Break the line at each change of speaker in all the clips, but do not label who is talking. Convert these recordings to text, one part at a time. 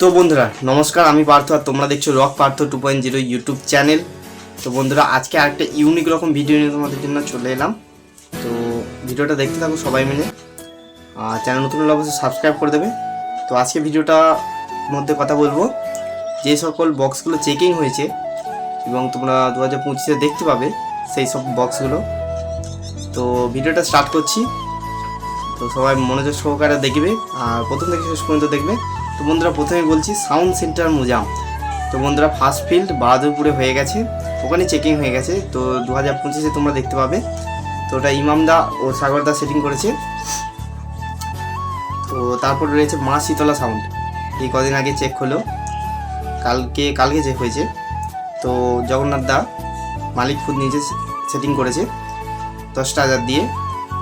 তো বন্ধুরা, নমস্কার, আমি পার্থ আর তোমরা দেখছ rock Partha two point zero YouTube channel তো বন্ধুরা, আজকে আরেকটা ইউনিক রকম ভিডিও নিয়ে তোমাদের জন্য চলে এলাম। তো ভিডিওটা দেখতে থাকো সবাই মিলে। আর চ্যানেল নতুন হলে অবশ্যই সাবস্ক্রাইব করে দেবে। তো আজকে ভিডিওটা মধ্যে কথা বলব। যে সকল বক্সগুলো চেকিং হয়েছে, এবং তোমরা দু হাজার পঁচিশে দেখতে পাবে সেই সব বক্সগুলো তো ভিডিওটা স্টার্ট করছি। তো সবাই মনোযোগ সহকারে দেখবে, আর প্রথম থেকে শেষ পর্যন্ত দেখবে। তো বন্ধুরা প্রথমে বলছি সাউন্ড সেন্টার মোজাম। তো বন্ধুরা ফার্স্ট ফিল্ড বাহাদুরপুরে হয়ে গেছে। ওখানে চেকিং হয়ে গেছে। তো দু হাজার পঁচিশে তোমরা দেখতে পাবে। তো ওটা ইমামদা ও সাগরদা সেটিং করেছে। তো তারপর রয়েছে মা শীতলা সাউন্ড এই কদিন আগে চেক হলো। কালকে কালকে চেক হয়েছে। তো জগন্নাথ দা মালিক খুদ নিজে সেটিং করেছে দশটা হাজার দিয়ে।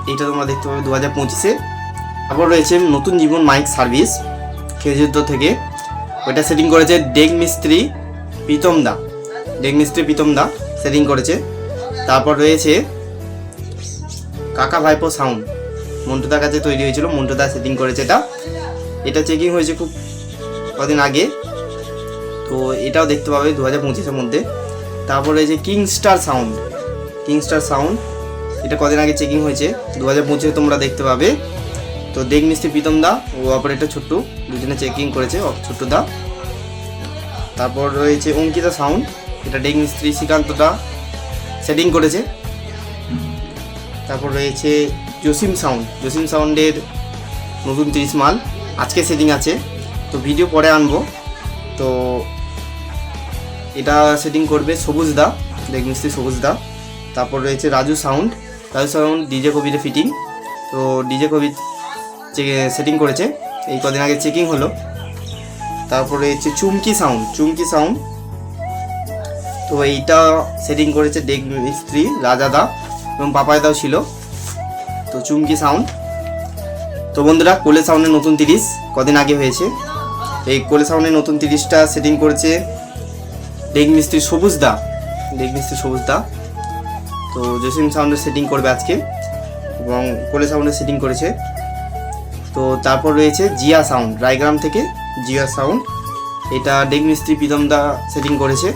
এইটা তোমরা দেখতে পাবে দু হাজার পঁচিশে। তারপর রয়েছে নতুন জীবন মাইক সার্ভিস খেজুদ্দ থেকে? ওটা সেটিং করেছে ডেক মিস্ত্রি প্রীতম দা। ডেক মিস্ত্রি প্রীতম দা সেটিং করেছে। তারপর রয়েছে কাকা ভাইপো সাউন্ড মন্টুদার কাছে তৈরি হয়েছিল, মন্টুদা সেটিং করেছে এটা। এটা চেকিং হয়েছে খুব কদিন আগে। তো এটাও দেখতে পাবে দু হাজার পঁচিশের মধ্যে। তারপর রয়েছে কিংস্টার সাউন্ড কিংস্টার সাউন্ড এটা কদিন আগে চেকিং হয়েছে। দু হাজার পঁচিশে তোমরা দেখতে পাবে। তো দেখ মিস্ত্রি প্রীতম দা, ও অপারেটর ছোট্টু, দুজনে চেকিং করেছে ছোট্টু দা। তারপর রয়েছে অঙ্কিতা সাউন্ড, এটা ডেক মিস্ত্রি শ্রীকান্ত দা সেটিং করেছে। তারপর রয়েছে জসিম সাউন্ড, জসিম সাউন্ডের নতুন তিরিশ মাল, আজকে সেটিং আছে। তো ভিডিও পরে আনব। তো এটা সেটিং করবে সবুজ দা ডেক মিস্ত্রি সবুজ দা। তারপর রয়েছে Raju sound Raju sound, DJ কবিরে fitting তো ডিজে কবির সেটিং করেছে, এই কদিন আগে চেকিং হলো। তারপরে হচ্ছে চুমকি সাউন্ড চুমকি সাউন্ড তো এইটা সেটিং করেছে ডেক মিস্ত্রি, রাজাদা এবং পাপায়দাও ছিল। তো চুমকি সাউন্ড তো বন্ধুরা, কোলে সাউন্ডের নতুন তিরিশ কদিন আগে হয়েছে। এই কোলে সাউন্ডের নতুন তিরিশটা সেটিং করেছে ডেক মিস্ত্রি সবুজ দা। ডেক মিস্ত্রি সবুজ দা। তো জসিম সাউন্ডের সেটিং করবে আজকে এবং কোলে সাউন্ডের সেটিং করেছে। তো তারপর রয়েছে জিয়া সাউন্ড, রায়গ্রাম থেকে জিয়া সাউন্ড। এটা ডেক মিস্ত্রি প্রীতম দা সেটিং করেছে।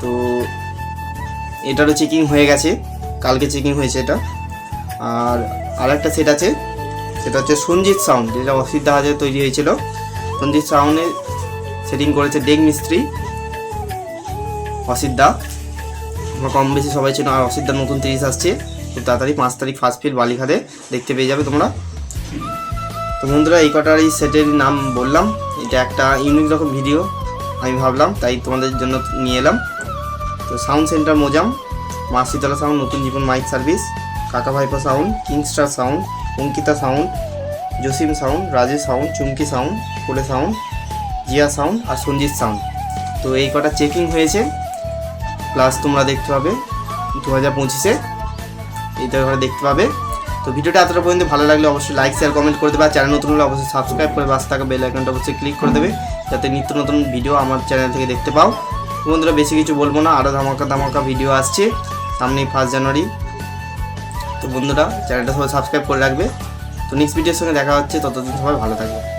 তো এটারও চেকিং হয়ে গেছে, কালকে চেকিং হয়েছে এটা। আর আরেকটা সেট আছে, সেটা হচ্ছে সঞ্জিত সাউন্ড, যেটা অসিদ্ধ হাজে তৈরি হয়েছিল। সঞ্জিত সাউন্ডে সেটিং করেছে ডেক মিস্ত্রি অসিদ্ধা আমরা কম বেশি সবাই ছিল আর অসিদ্ধার নতুন তিরিশ আসছে, খুব তাড়াতাড়ি পাঁচ তারিখ ফার্স্ট ফিল বালিখাতে দেখতে পেয়ে যাবে তোমরা। তো বন্ধুরা, এই কটার এই সেটের নাম বললাম। এটা একটা ইউনিক রকম ভিডিও আমি ভাবলাম, তাই তোমাদের জন্য নিয়ে এলাম। তো সাউন্ড সেন্টার মোজাম মা শীতলা সাউন্ড নতুন জীবন মাইক সার্ভিস কাকা ভাইপা sound Kingstar sound Ankita sound Jasim sound Rajesh sound Chumki sound Kole sound Jiya sound আর সঞ্জিত সাউন্ড তো এই কটা চেকিং হয়েছে প্লাস তোমরা দেখতে পাবে দু হাজার পঁচিশে, এইটা দেখতে পাবে। তো ভিডিওটা এতটা পর্যন্ত ভালো লাগলে অবশ্যই লাইক শেয়ার কমেন্ট করে দেবে। আর চ্যানেল নতুন হলে অবশ্যই সাবস্ক্রাইব করে পাশে থাকা বেল আইকনটা অবশ্যই ক্লিক করে দেবে। যাতে নিত্য নতুন ভিডিও আমার চ্যানেল থেকে দেখতে পাও। বন্ধুরা, বেশি কিছু বলব না। আরও ধামাকা ধামাকা ভিডিও আসছে সামনেই ফার্স্ট জানুয়ারি তো বন্ধুরা চ্যানেলটা সবাই সাবস্ক্রাইব করে রাখবে। তো নেক্সট ভিডিওর সঙ্গে দেখা হচ্ছে। ততদিন সবাই ভালো থাকবে।